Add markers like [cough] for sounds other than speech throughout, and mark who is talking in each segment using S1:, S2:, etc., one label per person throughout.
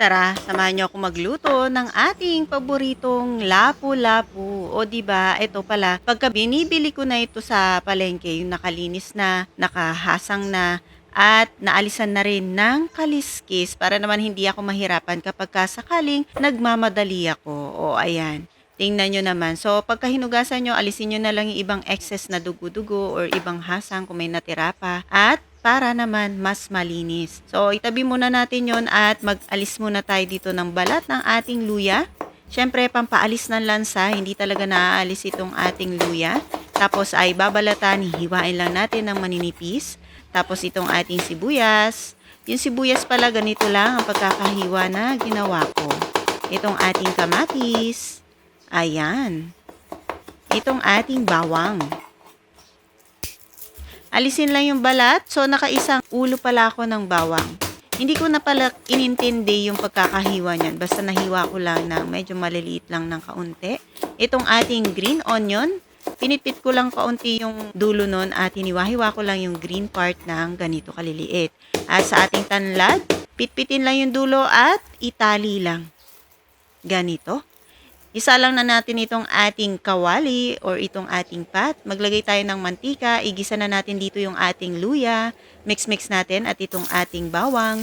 S1: Tara, samahan niyo ako magluto ng ating paboritong lapu-lapu. O di ba, ito pala, pagka binibili ko na ito sa palengke, yung nakalinis na, nakahasang na, at naalisan na rin ng kaliskis para naman hindi ako mahirapan kapag ka sakaling nagmamadali ako. O ayan. Tingnan nyo naman. So, pagka hinugasan nyo, alisin nyo na lang yung ibang excess na dugo-dugo or ibang hasang kung may natira pa. At para naman mas malinis. So, itabi muna natin yon at mag-alis muna tayo dito ng balat ng ating luya. Siyempre, pampaalis ng lansa, hindi talaga naaalis itong ating luya. Tapos ay babalatan, hihiwain lang natin ng maninipis. Tapos itong ating sibuyas. Yung sibuyas pala, ganito lang ang pagkakahiwa na ginawa ko. Itong ating kamatis. Ayan. Itong ating bawang. Alisin lang yung balat. So, nakaisang ulo pala ako ng bawang. Hindi ko na pala inintindi yung pagkakahiwa niyan. Basta nahiwa ko lang na medyo maliliit lang ng kaunti. Itong ating green onion, pinitpit ko lang kaunti yung dulo nun at hiniwa-hiwa ko lang yung green part ng ganito kaliliit. At sa ating tanlad, pitpitin lang yung dulo at itali lang. Ganito. Isa lang na natin itong ating kawali or itong ating pat. Maglagay tayo ng mantika, igisa na natin dito yung ating luya, mix-mix natin at itong ating bawang,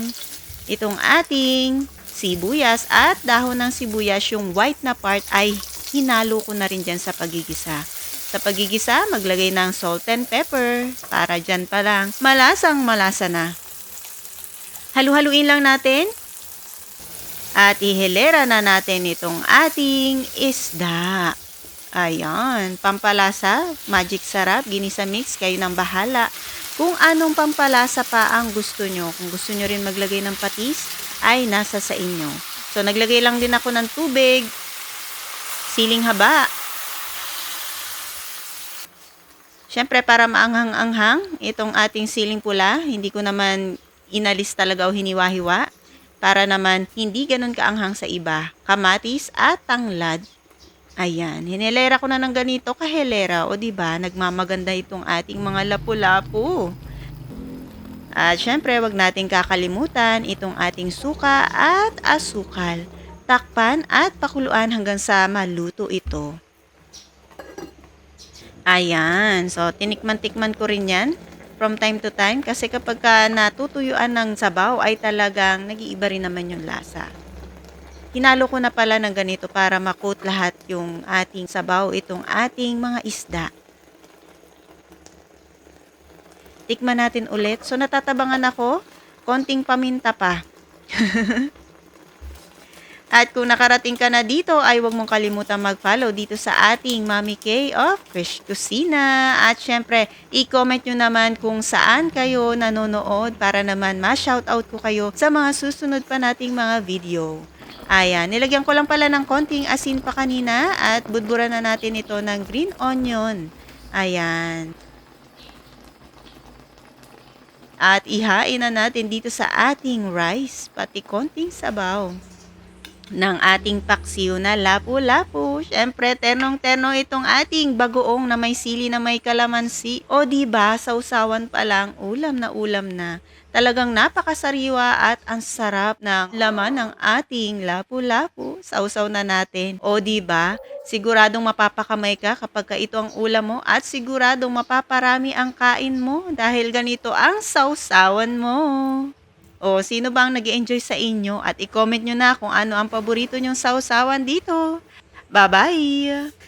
S1: itong ating sibuyas at dahon ng sibuyas, yung white na part ay hinalo ko na rin dyan sa pagigisa. Sa pagigisa, maglagay ng salt and pepper para dyan pa lang malasang malasa na. Halu-haluin lang natin at ihilera na natin itong ating isda. Ayan, pampalasa, magic sarap, ginisa mix, kayo nang bahala. Kung anong pampalasa pa ang gusto nyo, kung gusto nyo rin maglagay ng patis, ay nasa sa inyo. So, naglagay lang din ako ng tubig, siling haba. Siyempre, para maanghang-anghang, itong ating siling pula, hindi ko naman inalis talaga o hiniwa-hiwa para naman hindi ganun kaanghang sa iba. Kamatis at tanglad. Ayan, hinelera ko na ng ganito kahelera. O di ba nagmamaganda itong ating mga lapu-lapu. At syempre, wag nating kakalimutan itong ating suka at asukal. Takpan at pakuluan hanggang sa maluto ito. Ayan, so tinikman-tikman ko rin yan from time to time kasi kapag ka natutuyuan ng sabaw ay talagang nag-iiba rin naman yung lasa. Hinalo ko na pala ng ganito para makot lahat yung ating sabaw, itong ating mga isda. Tikman natin ulit. So natatabangan ako, konting paminta pa. [laughs] At kung nakarating ka na dito, ay huwag mong kalimutan mag-follow dito sa ating Mami K of Fish Kusina. At syempre, i-comment nyo naman kung saan kayo nanonood para naman ma-shoutout ko kayo sa mga susunod pa nating mga video. Ayan, nilagyan ko lang pala ng konting asin pa kanina at budburan na natin ito ng green onion. Ayan. At ihain na natin dito sa ating rice, pati konting sabaw ng ating paksiw na lapu-lapu. Siyempre, ternong-ternong itong ating bagoong na may sili na may kalamansi. O ba sausawan pa lang, ulam na ulam na. Talagang napakasariwa at ang sarap ng laman ng ating lapu-lapu. Sausaw na natin. O ba Siguradong mapapakamay ka kapag ka ito ang ulam mo at siguradong mapaparami ang kain mo dahil ganito ang sausawan mo. O, sino bang nag enjoy sa inyo? At i-comment nyo na kung ano ang paborito nyong sausawan dito. Bye-bye!